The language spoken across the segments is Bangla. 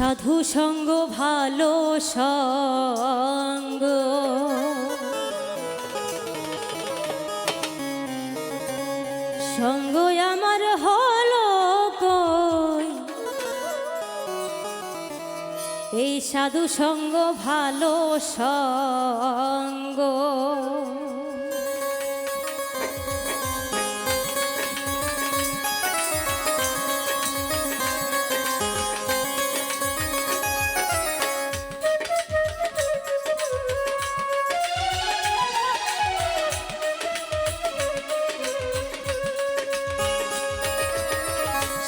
সাধু সঙ্গ ভালো সঙ্গ। সঙ্গ আমার হলো কই? এই সাধু সঙ্গ ভালো সঙ্গ।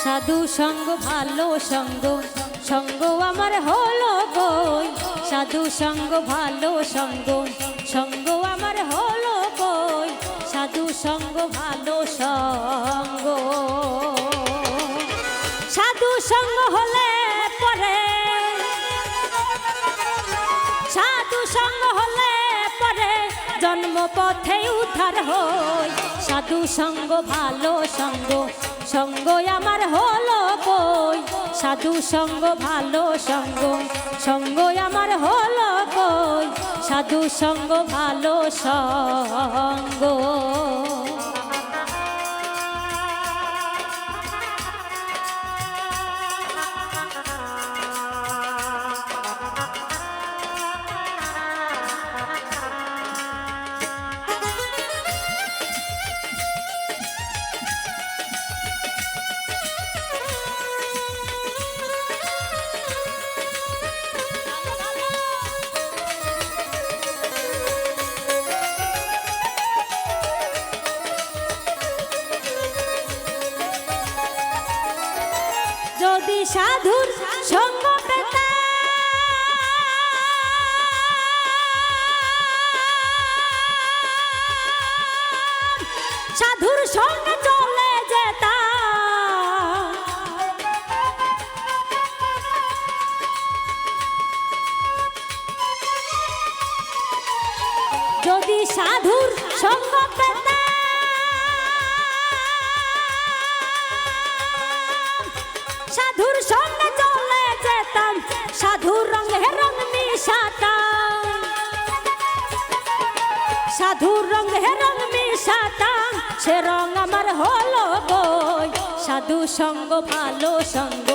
সাধু সঙ্গ, ভালো সঙ্গ। সঙ্গ আমার হলো বই। সাধু সঙ্গ, ভালো সঙ্গ। সঙ্গ আমার হলো বই। সাধু সঙ্গ, ভালো সঙ্গ। সাধু সঙ্গ হলে জন্মপথে উদ্ধার হই। সাধু সঙ্গ, ভালো সঙ্গ সঙ্গ আমার হলো কই। সাধু সঙ্গ, ভালো সঙ্গ সঙ্গ আমার হলো কই। সাধু সঙ্গ, ভালো সঙ্গ। সাধুর সঙ্গ পেতাম সাধুর সঙ্গে সাধুর হে রং মিশাতাম সে রঙ আমার হলো বই। সাধু সঙ্গ, ভালো সঙ্গ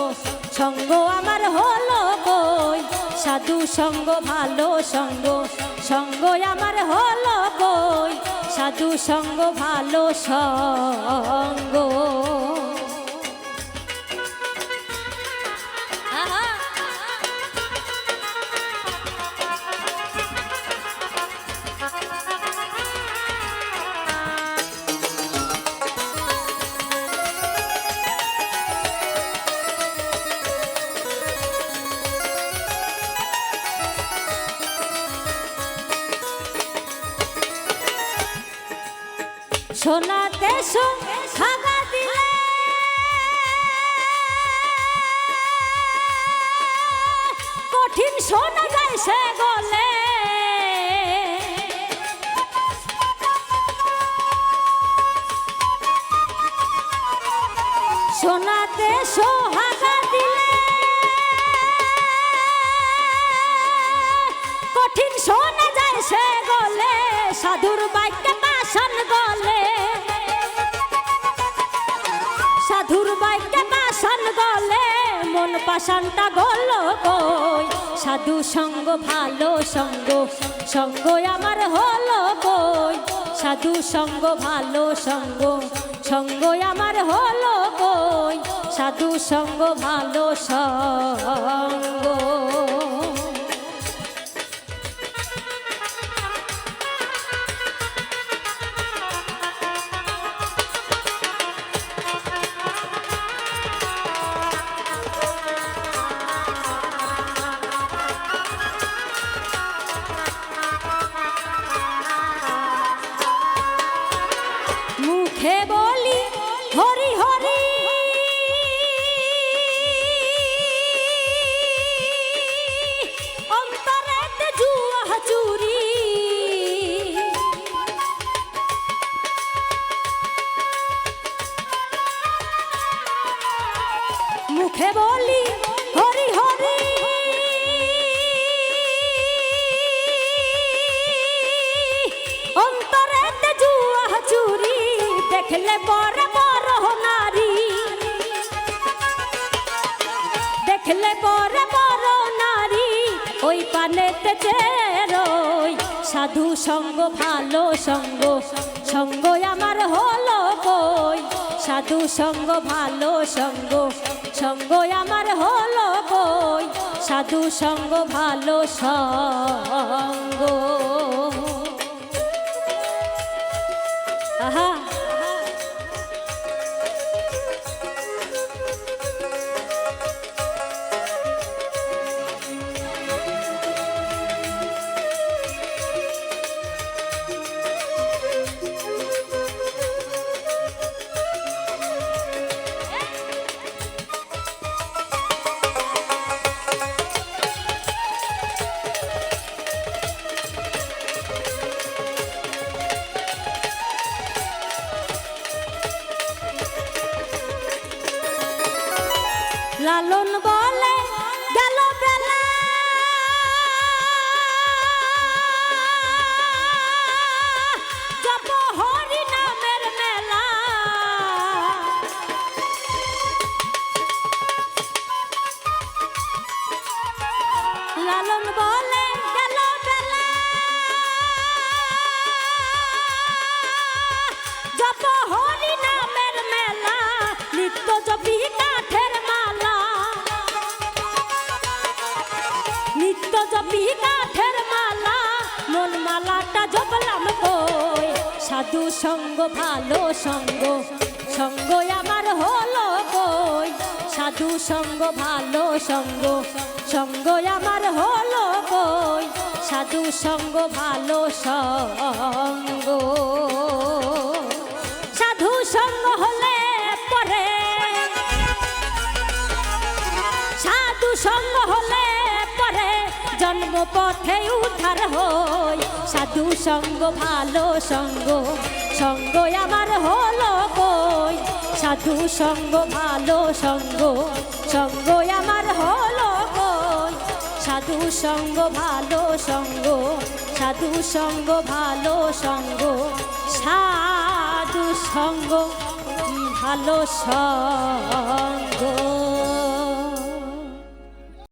সঙ্গ আমার হলো বই। সাধু সঙ্গ, ভালো সঙ্গ সঙ্গ আমার হলো বই। সাধু সঙ্গ, ভালো সঙ্গ। দিলে। কঠিন শোনা যায় গলে। সোনাতে সোহাগা দিলে। কঠিন শোনা যায় সে গলে। সাধুর বাক্যে পাশানটা গল কই? সাধু সঙ্গ, ভালো সঙ্গ সঙ্গ আমার হলো কই? সাধু সঙ্গ, ভালো সঙ্গ সঙ্গ আমার হলো কই? সাধু সঙ্গ, ভালো সঙ্গ। নারী। দেখলে নারী ওই সাধু সঙ্গ, ভালো সঙ্গ। সঙ্গ আমার হলো কই? সাধু সঙ্গ, ভালো সঙ্গ। সঙ্গ আমার হলো কই? সাধু সঙ্গ, ভালো সঙ্গ। লালন বলে কই? সাধু সঙ্গ, ভালো সঙ্গ সঙ্গ আমার হলো কই? সাধু সঙ্গ, ভালো সঙ্গ সঙ্গ আমার হলো কই? সাধু সঙ্গ, ভালো সঙ্গ। জন্ম পথে উদ্ধার হই। সাধু সঙ্গ, ভালো সঙ্গ সঙ্গ আমার হলো কই? সাধু সঙ্গ, ভালো সঙ্গ সঙ্গ আমার হলো কই? সাধু সঙ্গ, ভালো সঙ্গ, সাধু সঙ্গ, ভালো সঙ্গ, সাধু সঙ্গ, ভালো সঙ্গ।